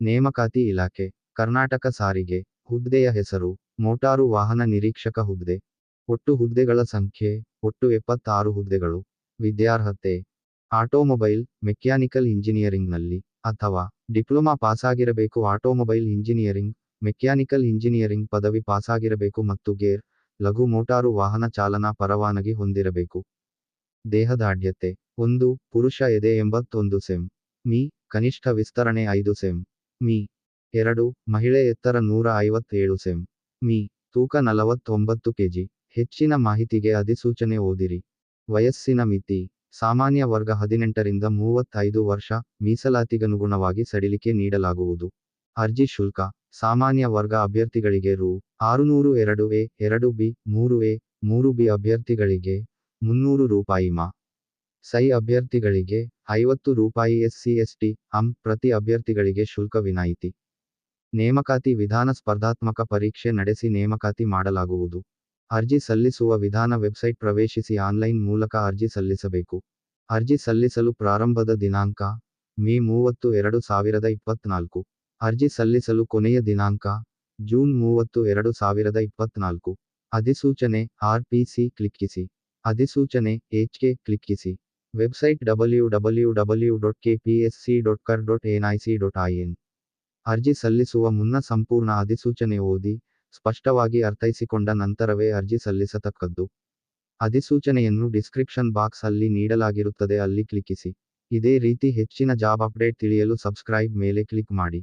ನೇಮಕಾತಿ ಇಲಾಖೆ, ಕರ್ನಾಟಕ ಸಾರಿಗೆ, ಹುದ್ದೆಯ ಹೆಸರು, ಮೋಟಾರು ವಾಹನ ನಿರೀಕ್ಷಕ ಹುದ್ದೆ, ಒಟ್ಟು ಹುದ್ದೆಗಳ ಸಂಖ್ಯೆ, ಒಟ್ಟು ಎಪ್ಪತ್ತಾರು ಹುದ್ದೆಗಳು, ವಿದ್ಯಾರ್ಹತೆ, ಆಟೋಮೊಬೈಲ್, ಮೆಕ್ಯಾನಿಕಲ್ ಇಂಜಿನಿಯರಿಂಗ್ನಲ್ಲಿ, ಅಥವಾ ಡಿಪ್ಲೊಮಾ ಪಾಸಾಗಿರಬೇಕು. ಆಟೋಮೊಬೈಲ್ ಇಂಜಿನಿಯರಿಂಗ್, ಮೆಕ್ಯಾನಿಕಲ್ ಇಂಜಿನಿಯರಿಂಗ್ ಪದವಿ ಪಾಸಾಗಿರಬೇಕು ಮತ್ತು ಗೇರ್, ಲಘು ಮೋಟಾರು ವಾಹನ ಚಾಲನಾ ಪರವಾನಗಿ ಹೊಂದಿರಬೇಕು. ದೇಹದಾಢ್ಯತೆ ಒಂದು, ಪುರುಷ ಎದೆ ಎಂಬತ್ತೊಂದು ಸೆಂ, ಮೀ, ಕನಿಷ್ಠ ವಿಸ್ತರಣೆ ಐದು ಸೆಂ. ಮೀ. ಎರಡು, ಮಹಿಳೆ ಎತ್ತರ ನೂರ ಐವತ್ತೇಳು ಸೆಂ. ಮೀ. ತೂಕ ನಲವತ್ತೊಂಬತ್ತು ಕೆಜಿ. ಹೆಚ್ಚಿನ ಮಾಹಿತಿಗೆ ಅಧಿಸೂಚನೆ ಓದಿರಿ. ವಯಸ್ಸಿನ ಮಿತಿ. ಸಾಮಾನ್ಯ ವರ್ಗ ಹದಿನೆಂಟರಿಂದ ಮೂವತ್ತೈದು ವರ್ಷ. ಮೀಸಲಾತಿಗನುಗುಣವಾಗಿ ಸಡಿಲಿಕೆ ನೀಡಲಾಗುವುದು. ಅರ್ಜಿ ಶುಲ್ಕ. ಸಾಮಾನ್ಯ ವರ್ಗ ಅಭ್ಯರ್ಥಿಗಳಿಗೆ ರೂ. ಆರುನೂರು ಎರಡು ಎ, ಎರಡು ಬಿ, ಮೂರು ಎ, ಮೂರು ಬಿ ಅಭ್ಯರ್ಥಿಗಳಿಗೆ ಮುನ್ನೂರು ರೂಪಾಯಿ ಮಾ. ಸೈ ಅಭ್ಯರ್ಥಿಗಳಿಗೆ ಐವತ್ತು ರೂಪಾಯಿ ಎಸ್ಸಿ ಎಸ್ಟಿ ಅಂ ಪ್ರತಿ ಅಭ್ಯರ್ಥಿಗಳಿಗೆ ಶುಲ್ಕ ವಿನಾಯಿತಿ. ನೇಮಕಾತಿ ವಿಧಾನ ಸ್ಪರ್ಧಾತ್ಮಕ ಪರೀಕ್ಷೆ ನಡೆಸಿ ನೇಮಕಾತಿ ಮಾಡಲಾಗುವುದು. ಅರ್ಜಿ ಸಲ್ಲಿಸುವ ವಿಧಾನ ವೆಬ್ಸೈಟ್ ಪ್ರವೇಶಿಸಿ ಆನ್ಲೈನ್ ಮೂಲಕ ಅರ್ಜಿ ಸಲ್ಲಿಸಬೇಕು. ಅರ್ಜಿ ಸಲ್ಲಿಸಲು ಪ್ರಾರಂಭದ ದಿನಾಂಕ, ಮೇ ಮೂವತ್ತು ಎರಡು ಸಾವಿರದ ಇಪ್ಪತ್ನಾಲ್ಕು ಅರ್ಜಿ ಸಲ್ಲಿಸಲು ಕೊನೆಯ ದಿನಾಂಕ, ಜೂನ್ ಮೂವತ್ತು ಎರಡು ಸಾವಿರದ ಇಪ್ಪತ್ನಾಲ್ಕು ಅಧಿಸೂಚನೆ ಆರ್ ಪಿ ಸಿ ಕ್ಲಿಕ್ಕಿಸಿ. ಅಧಿಸೂಚನೆ H K ಕ್ಲಿಕ್ಕಿಸಿ. Website W W W dot K P S C dot kar dot N I C dot N ಅರ್ಜಿ ಸಲ್ಲಿಸುವ ಮುನ್ನ ಸಂಪೂರ್ಣ ಅಧಿಸೂಚನೆ ಓದಿ, ಸ್ಪಷ್ಟವಾಗಿ ಅರ್ಥೈಸಿಕೊಂಡ ನಂತರವೇ ಅರ್ಜಿ ಸಲ್ಲಿಸತಕ್ಕದ್ದು. ಅಧಿಸೂಚನೆಯನ್ನು ಡಿಸ್ಕ್ರಿಪ್ಷನ್ ಬಾಕ್ಸ್ ಅಲ್ಲಿ ನೀಡಲಾಗಿರುತ್ತದೆ, ಅಲ್ಲಿ ಕ್ಲಿಕ್ಕಿಸಿ. ಇದೇ ರೀತಿ ಹೆಚ್ಚಿನ ಜಾಬ್ ಅಪ್ಡೇಟ್ ತಿಳಿಯಲು ಸಬ್ಸ್ಕ್ರೈಬ್ ಮೇಲೆ ಕ್ಲಿಕ್ ಮಾಡಿ.